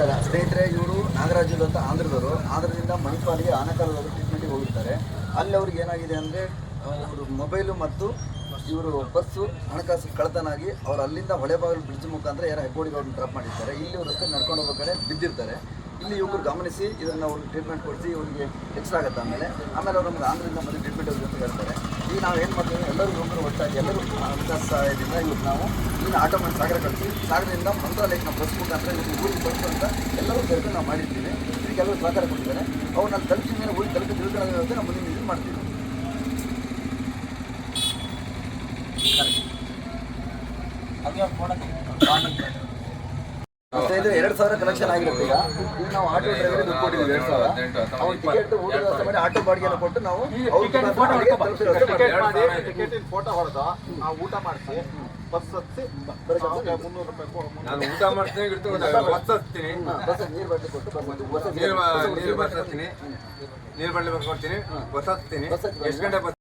ನಮಸ್ಕಾರ ಸ್ನೇಹಿತರೆ, ಇವರು ನಾಗರಾಜುಲು ಅಂತ ಆಂಧ್ರದವರು. ಆಂಧ್ರದಿಂದ ಮಣಿಪಾಲಿಗೆ ಆನಕಾಲದವರು ಟ್ರೀಟ್ಮೆಂಟಿಗೆ ಹೋಗಿರ್ತಾರೆ. ಅಲ್ಲಿ ಅವ್ರಿಗೆ ಏನಾಗಿದೆ ಅಂದರೆ ಅವರು ಮೊಬೈಲು ಮತ್ತು ಇವರು ಬಸ್ಸು ಹಣಕಾಸು ಕಳತನಾಗಿ ಅವ್ರು ಅಲ್ಲಿಂದ ಹೊಳೆಬಾಗಿಲು ಬ್ರಿಡ್ಜ್ ಮುಖಾಂತರ ಯಾರು ಹೆಗ್ಗೋಡಿಗೆ ಅವ್ರನ್ನ ಡ್ರಾಪ್ ಮಾಡಿರ್ತಾರೆ. ಇಲ್ಲಿ ರಸ್ತೆ ನಡ್ಕೊಂಡು ಹೋಗ್ಬೇಕಾದ್ರೆ ಬಿದ್ದಿರ್ತಾರೆ. ಇಲ್ಲಿ ಇವರು ಗಮನಿಸಿ ಇದನ್ನು ಅವ್ರಿಗೆ ಟ್ರೀಟ್ಮೆಂಟ್ ಕೊಡಿಸಿ ಇವರಿಗೆ ಆಗುತ್ತೆ ಆಮೇಲೆ. ಆಮೇಲೆ ಅವ್ರು ನಮ್ಗೆ ಆಂಧ್ರದಿಂದ ಮತ್ತೆ ಟ್ರೀಟ್ಮೆಂಟ್ ಅಂತ ಹೇಳ್ತಾರೆ. ಈಗ ನಾವು ಏನು ಮಾಡ್ತೀವಿ ಎಲ್ಲರೂ ಒಬ್ಬರು ಒಟ್ಟಾಗಿ ಎಲ್ಲರೂ ಅಂತ ಸಹಾಯದಿಂದ ಇವತ್ತು ನಾವು ಇನ್ನು ಆಟೋ ಮಾಡಿ ಸಾಗರ ಕಳಿಸಿ ಸಾಗರದಿಂದ ಮಂತ್ರಾಲಯಕ್ಕೆ ನಾವು ಬಸ್ ಮುಖಾಂತರ ಇವತ್ತು ಊರಿಗೆ ಬಸ್ ಅಂತ ಎಲ್ಲರೂ ಕರೆದು ನಾವು ಮಾಡಿರ್ತೀವಿ ಇದಕ್ಕೆಲ್ಲರೂ ಸಹಕಾರ ಕೊಡ್ತಾರೆ. ಅವ್ರು ನಾನು ತಲುಪಿದ ಮೇಲೆ ಊರಿಗೆ ತಲುಪಿ ತಿಳ್ಕೊಳ್ಳೋದಂತೆ ನಮ್ಮ ನಾವು ಮುಂದಿನ ಇದು ಮಾಡ್ತೀವಿ ಮತ್ತೆ ಇದು ಎರಡು ಸಾವಿರ ಕಲೆಕ್ಷನ್ ಆಗಿರುತ್ತೆ ಈಗ. ಈಗ ನಾವು ಆಟೋ ಡ್ರೈವರ್ ದುಡ್ಡು ಕೊಟ್ಟಿದ್ದೀವಿ ಎರಡು ಸಾವಿರ. ಅವ್ರು ಟಿಕೆಟ್ ಊಟ ವ್ಯವಸ್ಥೆ ಮಾಡಿ ಆಟೋ ಬಾಡಿಗೆನ ಕೊಟ್ಟು ನಾವು ಟಿಕೆಟ್. ಫೋಟೋ ಹೊಡೆದು ಆ ಊಟ ಮಾಡಿಸಿ ಬಸ್ ಹತ್ತಿ ಮುನ್ನೂರು ರೂಪಾಯಿ ನಾನು ಊಟ ಮಾಡ್ತೀನಿ ಬಸ್ ಹತ್ತೀನಿ. ಹಾ, ಬಸ್ ನೀರು ಬಟ್ಟೆ ಕೊಟ್ಟು ಬಸ್ ನೀರು ಬಸ್ ಹತ್ತಿ- ನೀರು ಬಸ್ ಹತ್ತೀನಿ. ನೀರು ಬಾಟ್ಲಿ ಬರ್ಕೊಡ್ತೀನಿ ಬಸ್ ಹತ್ತೀನಿ. ಎಷ್ಟು ಗಂಟೆ ಬಸ್